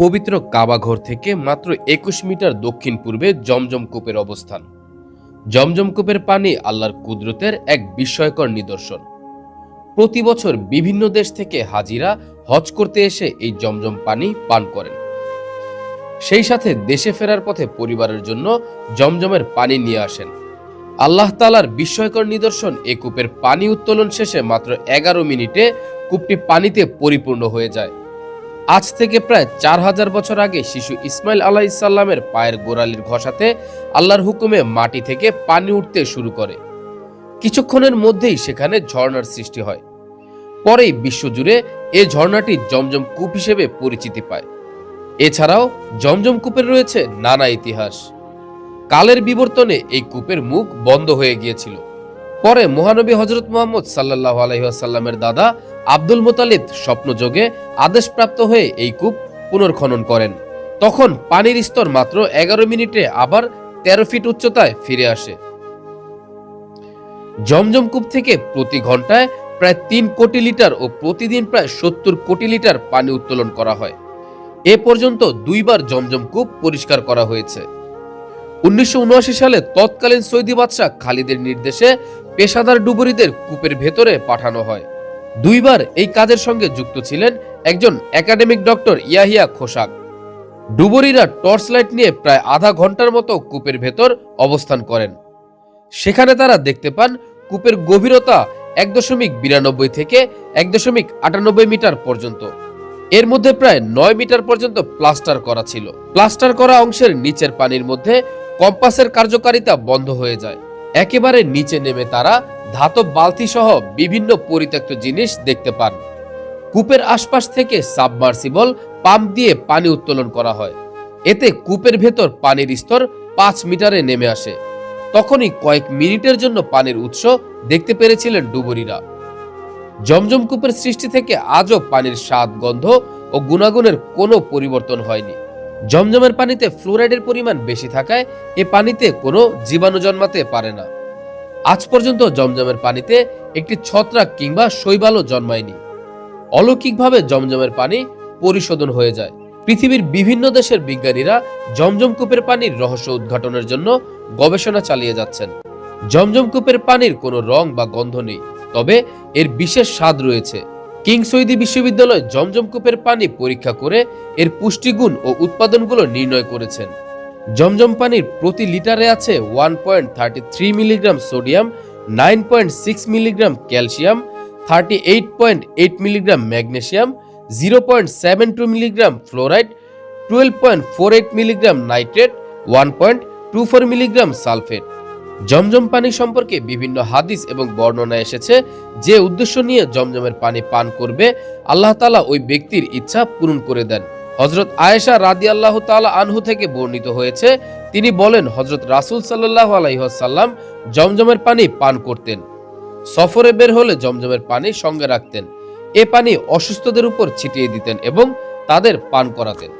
পবিত্র কাবাঘর থেকে মাত্র একুশ মিটার দক্ষিণ পূর্বে জমজম কূপের অবস্থান। জমজম কূপের পানি আল্লাহর কুদরতের এক বিস্ময়কর নিদর্শন। প্রতি বছর বিভিন্ন দেশ থেকে হাজিরা হজ করতে এসে এই জমজম পানি পান করেন। সেই সাথে দেশে ফেরার পথে পরিবারের জন্য জমজমের পানি নিয়ে আসেন। আল্লাহ তালার বিস্ময়কর নিদর্শন, এ কূপের পানি উত্তোলন শেষে মাত্র এগারো মিনিটে কূপটি পানিতে পরিপূর্ণ হয়ে যায়। আজ থেকে প্রায় চার হাজার বছর আগে শিশু ইসমাইল আলাহ ইসাল্লামের পায়ের গোড়ালির ঘষাতে আল্লাহর হুকুমে মাটি থেকে পানি উঠতে শুরু করে। কিছুক্ষণের মধ্যেই সেখানে ঝর্ণার সৃষ্টি হয়। পরেই বিশ্বজুড়ে এ ঝর্ণাটি জমজম কূপ হিসেবে পরিচিতি পায়। এছাড়াও জমজম কূপের রয়েছে নানা ইতিহাস। কালের বিবর্তনে এই কূপের মুখ বন্ধ হয়ে গিয়েছিল। পরে মহানবী হজরত মোহাম্মদ সাল্লাহ আলহিহাসাল্লামের দাদা আব্দুল মোতালিদ স্বপ্নযোগে আদেশপ্রাপ্ত হয়ে এই কূপ পুনর্খনন করেন। তখন পানির স্তর মাত্র এগারো মিনিটে আবার তেরো ফিট উচ্চতায় ফিরে আসে। জমজম কূপ থেকে প্রতি ঘন্টায় প্রায় তিন কোটি লিটার ও প্রতিদিন প্রায় সত্তর কোটি লিটার পানি উত্তোলন করা হয়। এ পর্যন্ত দুইবার জমজম কূপ পরিষ্কার করা হয়েছে। উনিশশো উনআশি সালে তৎকালীন সৌদি বাদশাহ খালিদের নির্দেশে পেশাদার ডুবুরিদের কূপের ভেতরে পাঠানো হয়। দুইবার এই কাজের সঙ্গে যুক্ত ছিলেন একজন একাডেমিক ডক্টর ইয়াহিয়া খোসাক ডুবুরিরা টর্চ লাইট নিয়ে প্রায় আধা ঘণ্টার মতো কূপের ভেতর অবস্থান করেন। সেখানে তারা দেখতে পান, কূপের গভীরতা এক দশমিক বিরানব্বই থেকে এক দশমিক আটানব্বই মিটার পর্যন্ত। এর মধ্যে প্রায় নয় মিটার পর্যন্ত প্লাস্টার করা ছিল। প্লাস্টার করা অংশের নিচের পানির মধ্যে কম্পাসের কার্যকারিতা বন্ধ হয়ে যায়। একেবারে নিচে নেমে তারা ধাতব বালতি সহ বিভিন্ন পরিত্যক্ত জিনিস দেখতে পান। কূপের আশপাশ থেকে সাবমার্সিবল পাম্প দিয়ে পানি উত্তোলন করা হয়। এতে কূপের ভেতর পানির স্তর পাঁচ মিটারে নেমে আসে। তখনই কয়েক মিনিটের জন্য পানির উৎস দেখতে পেরেছিলেন ডুবুরিরা। জমজম কূপের সৃষ্টি থেকে আজও পানির স্বাদ, গন্ধ ও গুণাগুণের কোনো পরিবর্তন হয়নি। জমজমের পানিতে ফ্লোরাইডের পরিমাণ বেশি থাকায় এ পানিতে কোনো জীবাণু জন্মাতে পারে না। আজ পর্যন্ত জমজমের পানিতে একটি ছত্রাক কিংবা শৈবালও জন্মায়নি। অলৌকিকভাবে জমজমের পানি পরিশোধন হয়ে যায়। পৃথিবীর বিভিন্ন দেশের বিজ্ঞানীরা জমজম কূপের পানির রহস্য উদ্ঘাটনের জন্য গবেষণা চালিয়ে যাচ্ছেন। জমজম কূপের পানির কোনো রং বা গন্ধ নেই, তবে এর বিশেষ স্বাদ রয়েছে। কিং সৈদি বিশ্ববিদ্যালয় জমজম কূপের পানি পরীক্ষা করে এর পুষ্টিগুণ ও উৎপাদনগুলো নির্ণয় করেছেন। জমজম পানির প্রতি লিটারে আছে one point thirty three milligram sodium nine point six milligram calcium thirty eight point eight milligram magnesium zero point seven two milligram fluoride twelve point four eight milligram nitrate one point two four milligram sulphate. Zamzam পানি সম্পর্কে বিভিন্ন হাদিস এবং বর্ণনা এসেছে। যে উদ্দেশ্য নিয়ে জমজমের পানি পান করবে, আল্লাহ তালা ওই ব্যক্তির ইচ্ছা পূরণ করে দেন। হজরত আয়েশা রাদি আল্লাহ তালা আনহু থেকে বর্ণিত হয়েছে, তিনি বলেন হজরত রাসুল সাল্লাহ আলাইসাল্লাম জমজমের পানি পান করতেন। সফরে বের হলে জমজমের পানি সঙ্গে রাখতেন। এ পানি অসুস্থদের উপর ছিটিয়ে দিতেন এবং তাদের পান করাতেন।